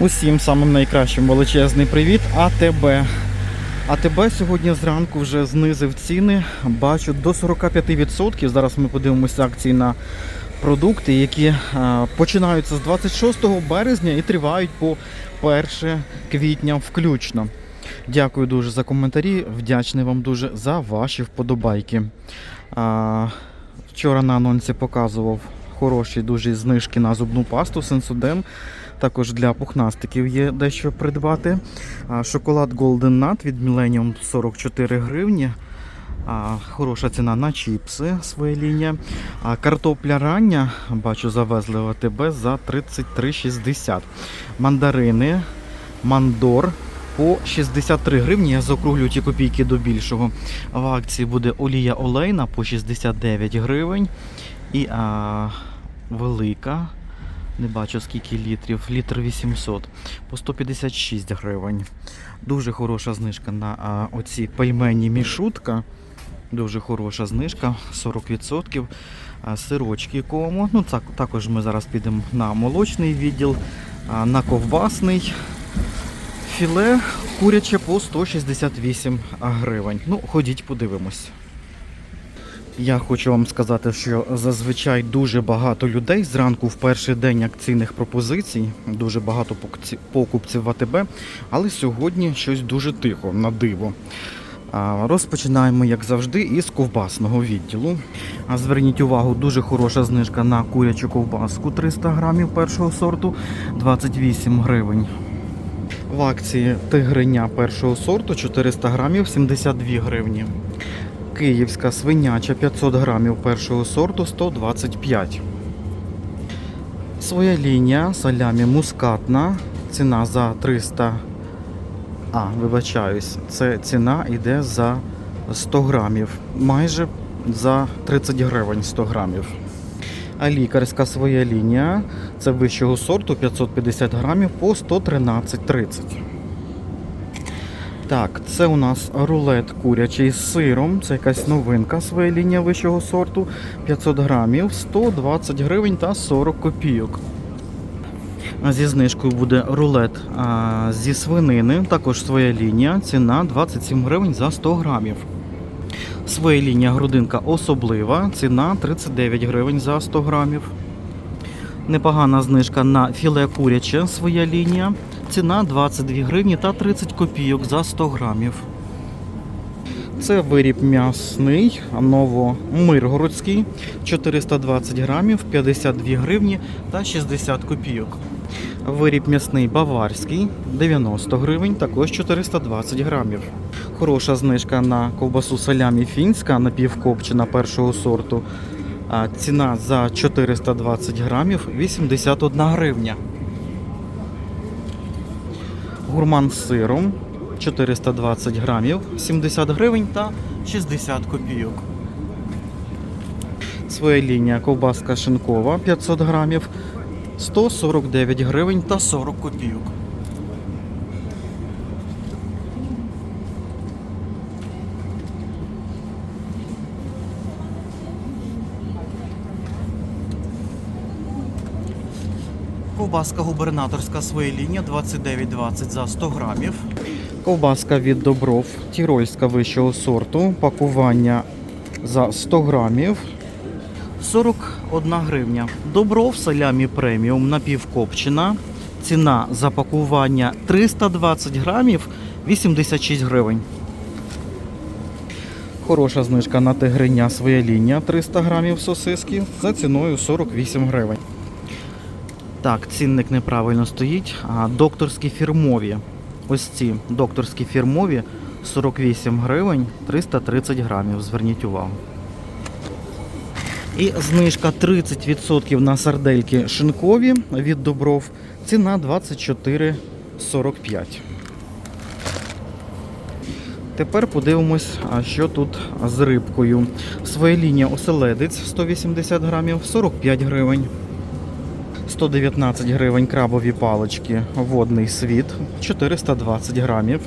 Усім самим найкращим величезний привіт. АТБ. АТБ сьогодні зранку вже знизив ціни. Бачу до 45%. Зараз ми подивимося акції на продукти, які е, починаються з 26 березня і тривають по 1 квітня включно. Дякую дуже за коментарі. Вдячний вам дуже за ваші вподобайки. Вчора на анонсі показував хороші дуже знижки на зубну пасту Сенсуден. Також для пухнастиків є дещо придбати. Шоколад Golden Nut від Millennium 44 гривні. Хороша ціна на чіпси, своя лінія. А картопля рання, бачу, завезли в АТБ за 33,60. Мандарини, мандор по 63 гривні. Я заокруглю ті копійки до більшого. В акції буде олія олейна по 69 гривень. І а, велика. Не бачу скільки літрів. Літр 800 по 156 гривень. Дуже хороша знижка на а, оці пельмені мішутка. Дуже хороша знижка, 40%. А, Сирочки кому. Ну, так, також ми зараз підемо на молочний відділ, а, на ковбасний. Філе куряче по 168 гривень. Ну, ходіть, подивимось. Я хочу вам сказати, що зазвичай дуже багато людей зранку в перший день акційних пропозицій, дуже багато покупців в АТБ, але сьогодні щось дуже тихо, на диво. Розпочинаємо, як завжди, із ковбасного відділу. Зверніть увагу, дуже хороша знижка на курячу ковбаску 300 грамів першого сорту 28 гривень. В акції тигриня першого сорту 400 грамів 72 гривні. Київська свиняча 500 грамів першого сорту 125. Своя лінія салямі мускатна. Ціна за 300. А, вибачаюсь, це ціна йде за 100 грамів. Майже за 30 гривень 100 грамів. А лікарська своя лінія це вищого сорту 550 грамів по 113,30. Так, це у нас рулет курячий з сиром. Це якась новинка своя лінія вищого сорту. 500 грамів, 120 гривень та 40 копійок. Зі знижкою буде рулет а, зі свинини. Також своя лінія. Ціна 27 гривень за 100 грамів. Своя лінія грудинка особлива. Ціна 39 гривень за 100 грамів. Непогана знижка на філе куряче своя лінія. Ціна 22 гривні та 30 копійок за 100 грамів. Це виріб м'ясний, новомиргородський, 420 грамів, 52 гривні та 60 копійок. Виріб м'ясний баварський, 90 гривень, також 420 грамів. Хороша знижка на ковбасу салямі фінська напівкопчена першого сорту. Ціна за 420 грамів 81 гривня. Гурман з сиром 420 грамів, 70 гривень та 60 копійок. Своя лінія ковбаска шинкова 500 грамів, 149 гривень та 40 копійок. Ковбаска губернаторська своя лінія 29,20 за 100 грамів. Ковбаска від Добров, тірольська вищого сорту, пакування за 100 грамів. 41 гривня. Добров салямі преміум напівкопчена. Ціна за пакування 320 грамів 86 гривень. Хороша знижка на тигриня своя лінія 300 грамів сосиски за ціною 48 гривень. Так, цінник неправильно стоїть. А докторські фірмові. Ось ці докторські фірмові 48 гривень 330 грамів. Зверніть увагу. І знижка 30% на сардельки шинкові від Добров. Ціна 24,45. Тепер подивимось, що тут з рибкою. Своя лінія оселедець 180 грамів 45 гривень. 119 гривень крабові палички водний світ 420 грамів.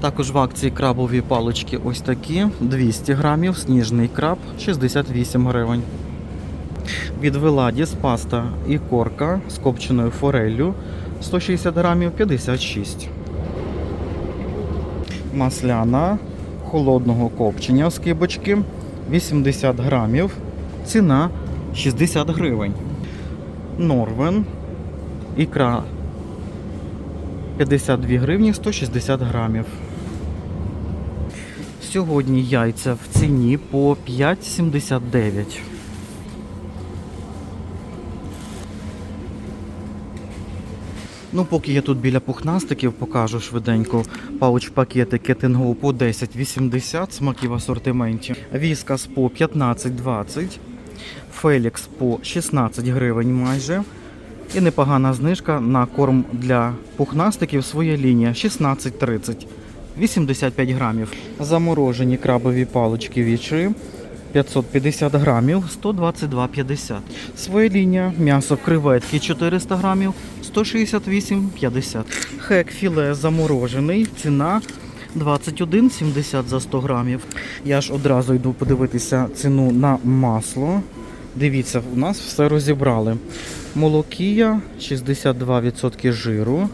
Також в акції крабові палички ось такі 200 грамів, сніжний краб 68 гривень. Від Веладіс паста і корка з копченою фореллю 160 грамів 56. Масляна холодного копчення з кибочки 80 грамів. Ціна 60 гривень. Норвен. Ікра 52 гривні 160 грамів. Сьогодні яйця в ціні по 5,79. Ну, поки я тут біля пухнастиків покажу швиденько. Пауч-пакети Кетинго по 10,80, смаки в асортименті. Віскас по 15,20. Фелікс по 16 гривень майже. І непогана знижка на корм для пухнастиків своя лінія 16,30. 85 грамів. Заморожені крабові палички вічі 550 грамів 122,50. Своя лінія м'ясо креветки 400 грамів 168,50. Хек філе заморожений. Ціна 21,70 за 100 грамів. Я ж одразу йду подивитися ціну на масло. Дивіться, у нас все розібрали. Молокія 62% жиру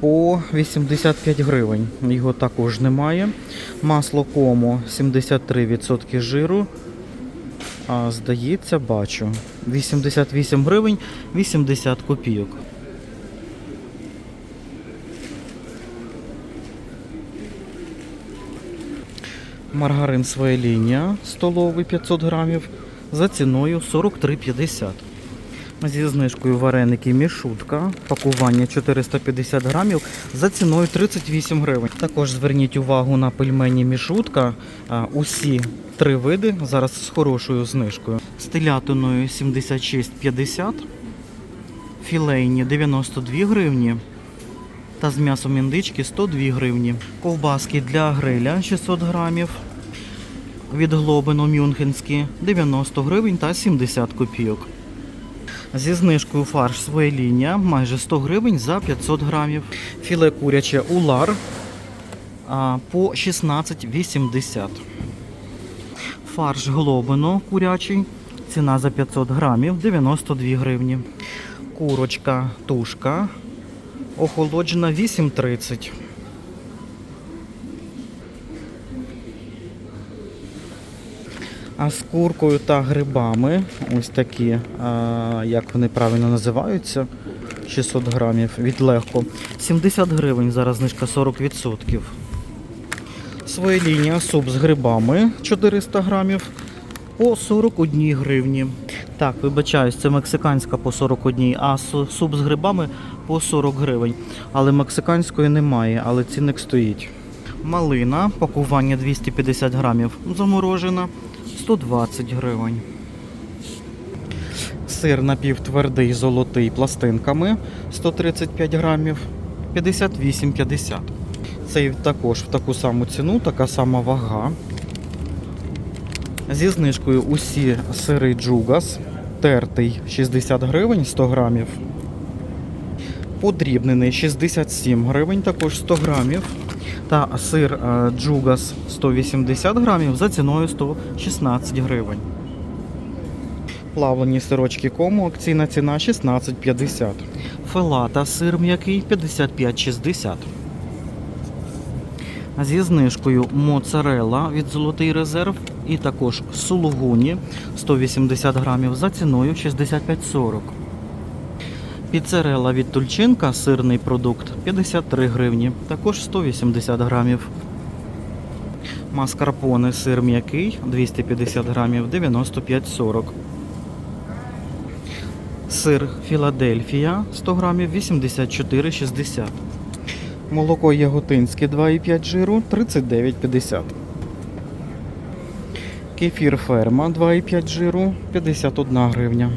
по 85 гривень. Його також немає. Масло комо 73% жиру. А здається, бачу. 88 гривень 80 копійок. Маргарин своя лінія столовий 500 грамів за ціною 43,50. Зі знижкою вареники мішутка, пакування 450 грамів за ціною 38 гривень. Також зверніть увагу на пельмені мішутка. Усі три види зараз з хорошою знижкою. З телятиною 76,50, філейні 92 гривні та з м'ясом індички 102 гривні. Ковбаски для гриля 600 грамів. Від глобину мюнхенські 90 гривень та 70 копійок. Зі знижкою фарш своя лінія майже 100 гривень за 500 грамів. Філе куряче улар по 16,80. Фарш глобино курячий. Ціна за 500 грамів 92 гривні. Курочка тушка охолоджена 8,30. А з куркою та грибами, ось такі, як вони правильно називаються, 600 грамів від легко. 70 гривень, зараз знижка 40%. Своя лінія суп з грибами 400 грамів по 41 гривні. Так, вибачаюсь, це мексиканська по 41, а суп з грибами по 40 гривень. Але мексиканської немає, але цінник стоїть. Малина, пакування 250 грамів, заморожена 120 гривень. Сир напівтвердий золотий пластинками 135 грамів 58,50. Цей також в таку саму ціну, така сама вага. Зі знижкою усі сири Джугас, тертий 60 гривень 100 грамів. Подрібнений 67 гривень, також 100 грамів. Та сир е, Джугас 180 грамів за ціною 116 гривень. Плавлені сирочки кому, акційна ціна 16,50. Фелата сир м'який 55,60. Зі знижкою моцарелла від Золотий резерв і також сулугуні 180 грамів за ціною 65,40. Піцерела від Тульчинка, сирний продукт 53 гривні, також 180 грамів. Маскарпоне сир м'який 250 грамів 95,40. Сир Філадельфія 100 грамів 84,60. Молоко яготинське 2,5 жиру 39,50. Кефір ферма 2,5 жиру 51 гривня.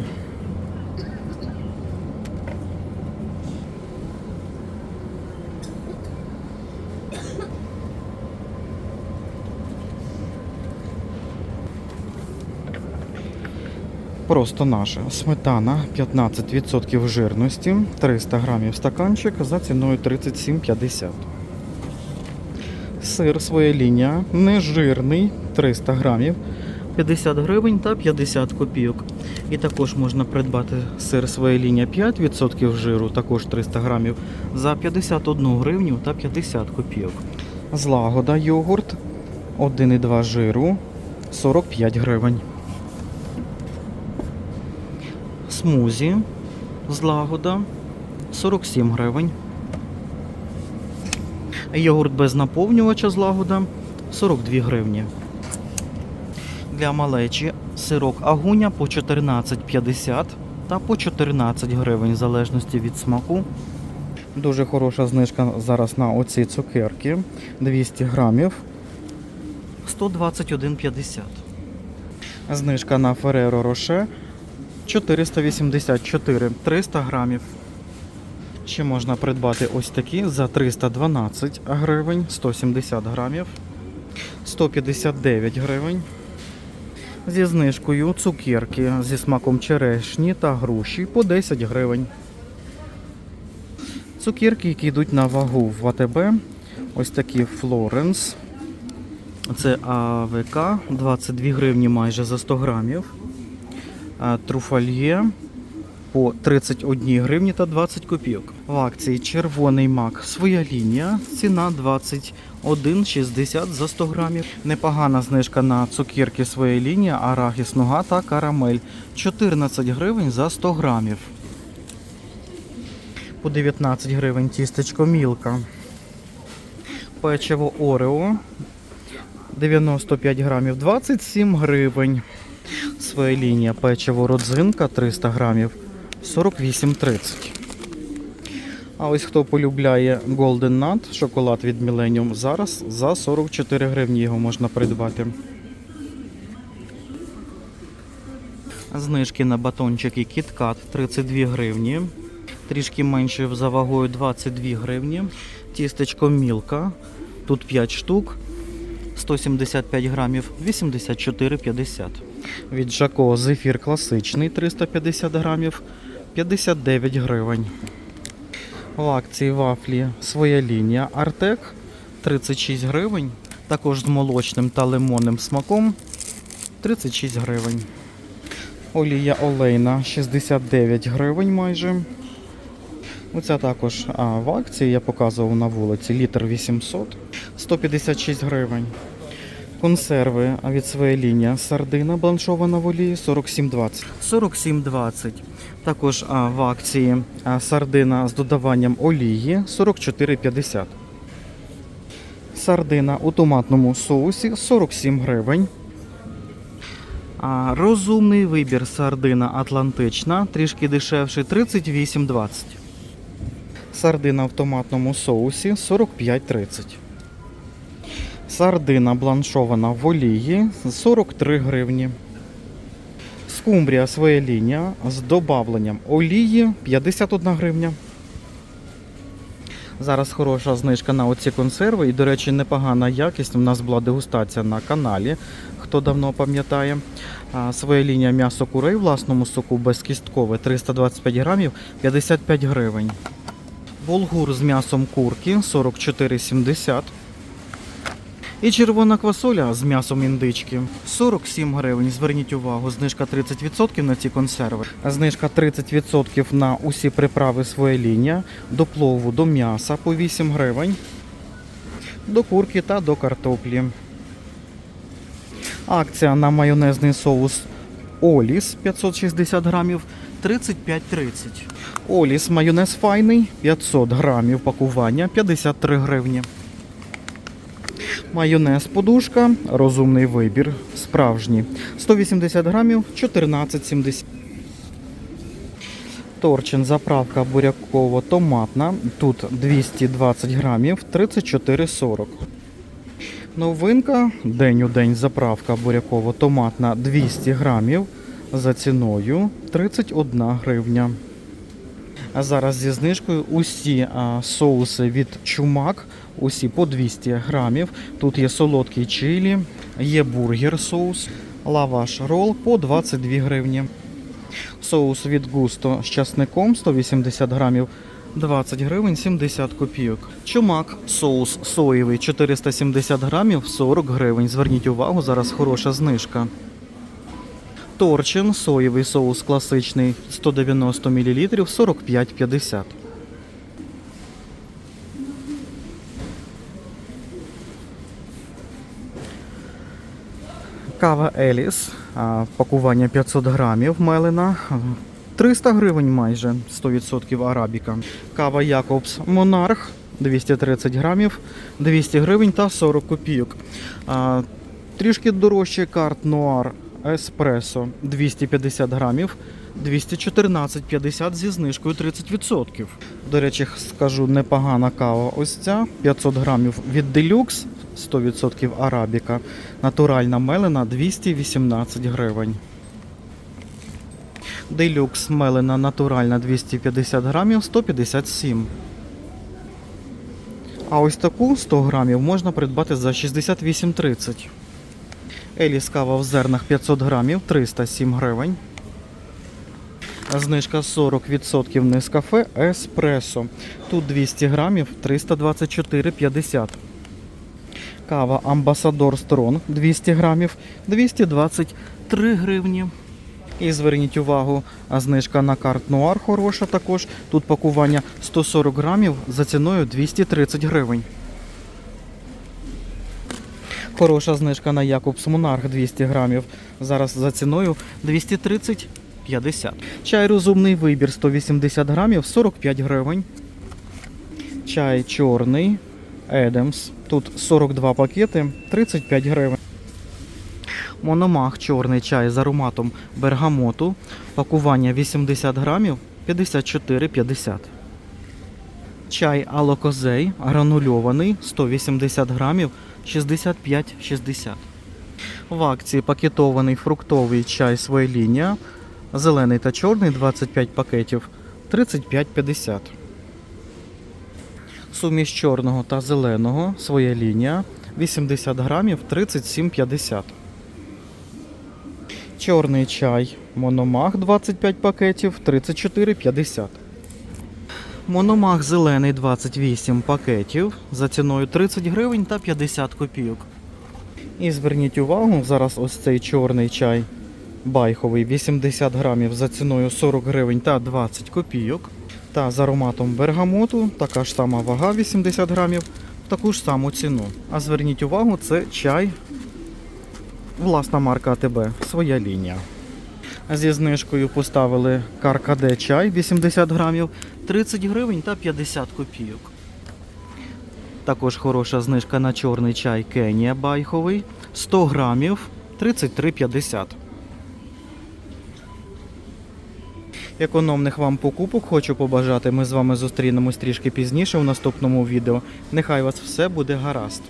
Просто наша сметана 15% жирності, 300 грамів стаканчик за ціною 37,50. Сир своя лінія, нежирний, 300 грамів 50 гривень та 50 копійок. І також можна придбати сир своя лінія 5% жиру, також 300 грамів, за 51 гривню та 50 копійок. Злагода йогурт 1,2 жиру 45 гривень. Смузі злагода 47 гривень. Йогурт без наповнювача злагода 42 гривні. Для малечі сирок агуня по 14,50 та по 14 гривень в залежності від смаку. Дуже хороша знижка зараз на оці цукерки 200 грамів 121,50. Знижка на Ferrero Rocher 484 300 грамів. Ще можна придбати ось такі за 312 гривень 170 грамів 159 гривень. Зі знижкою цукерки зі смаком черешні та груші по 10 гривень. Цукерки, які йдуть на вагу в АТБ. Ось такі Флоренс. Це АВК 22 гривні майже за 100 грамів. А Труфальє по 31 гривні та 20 копійок. В акції червоний мак своя лінія. Ціна 21,60 за 100 грамів. Непогана знижка на цукерки своя лінія, арахіс нуга та карамель. 14 гривень за 100 грамів. По 19 гривень тістечко мілка. Печиво Орео 95 грамів 27 гривень. Своя лінія печиво родзинка 300 грамів 48,30. А ось хто полюбляє Golden Nut, шоколад від Millennium, зараз за 44 гривні його можна придбати. Знижки на батончики KitKat 32 гривні. Трішки менше за вагою 22 гривні. Тістечко Мілка. Тут 5 штук. 175 грамів 84,50. Від Жако зефір класичний 350 грамів 59 гривень. В акції вафлі своя лінія Артек 36 гривень. Також з молочним та лимонним смаком 36 гривень. Олія олейна 69 гривень майже. Оця також а, в акції я показував на вулиці літр 800 156 гривень. Консерви від своєї лінії сардина бланшована в олії 47,20. 47,20. Також а, в акції а, сардина з додаванням олії 44,50. Сардина у томатному соусі 47 гривень. А, розумний вибір сардина Атлантична, трішки дешевше 38,20. Сардина в томатному соусі 45,30. Сардина бланшована в олії 43 гривні. Скумбрія своя лінія з добавленням олії 51 гривня. Зараз хороша знижка на оці консерви. І, до речі, непогана якість. У нас була дегустація на каналі, хто давно пам'ятає. Своя лінія м'ясо курей в власному соку безкісткове 325 грамів 55 гривень. Булгур з м'ясом курки 44,70. І червона квасоля з м'ясом індички 47 гривень. Зверніть увагу, знижка 30% на ці консерви. Знижка 30% на усі приправи своя лінія, до плову, до м'яса по 8 гривень, до курки та до картоплі. Акція на майонезний соус Оліс 560 грамів 35,30. Оліс майонез файний 500 грамів пакування 53 гривні. Майонез подушка, розумний вибір, справжній. 180 грамів 14,70. Торчин заправка буряково-томатна. Тут 220 грамів 34,40. Новинка день у день заправка буряково-томатна 200 грамів за ціною 31 гривня. А зараз зі знижкою усі соуси від чумак, усі по 200 грамів. Тут є солодкий чилі, є бургер соус, лаваш рол по 22 гривні. Соус від густо з часником 180 грамів 20 гривень 70 копійок. Чумак, соус соєвий 470 грамів 40 гривень. Зверніть увагу, зараз хороша знижка. Торчин, соєвий соус класичний 190 мл 45,50. Кава Еліс, пакування 500 грамів мелена, 300 гривень майже, 100% арабіка. Кава Якобс Монарх 230 грамів, 200 гривень та 40 копійок. Трішки дорожче карт Нуар Еспресо 250 грамів, 214,50 зі знижкою 30%. До речі, скажу, непогана кава ось ця 500 грамів від Deluxe, 100% арабіка. Натуральна мелена 218 гривень. Deluxe мелена натуральна 250 грамів 157. А ось таку 100 грамів можна придбати за 68,30. Еліс кава в зернах 500 грамів 307 гривень. Знижка 40% Нескафе Еспресо. Тут 200 грамів 324,50. Кава Амбасадор Строн 200 грамів 223 гривні. І зверніть увагу, знижка на карт Нуар хороша також. Тут пакування 140 грамів за ціною 230 гривень. Хороша знижка на Якобс Монарх 200 грамів. Зараз за ціною 230,50. Чай розумний вибір 180 грамів 45 гривень. Чай чорний Едемс. Тут 42 пакети 35 гривень. Мономах чорний чай з ароматом бергамоту. Пакування 80 грамів 54,50. Чай алокозей гранульований 180 грамів 65,60. В акції пакетований фруктовий чай своя лінія. Зелений та чорний 25 пакетів 35,50. Суміш чорного та зеленого своя лінія 80 грамів 37,50. Чорний чай Мономах 25 пакетів 34,50. Мономах зелений 28 пакетів за ціною 30 гривень та 50 копійок. І зверніть увагу, зараз ось цей чорний чай байховий 80 грамів за ціною 40 гривень та 20 копійок. Та з ароматом бергамоту така ж сама вага 80 грамів, таку ж саму ціну. А зверніть увагу, це чай власна марка АТБ, своя лінія. Зі знижкою поставили Каркаде чай 80 грамів, 30 гривень та 50 копійок. Також хороша знижка на чорний чай Кенія байховий 100 грамів 33,50. Економних вам покупок хочу побажати. Ми з вами зустрінемось трішки пізніше у наступному відео. Нехай вас все буде гаразд.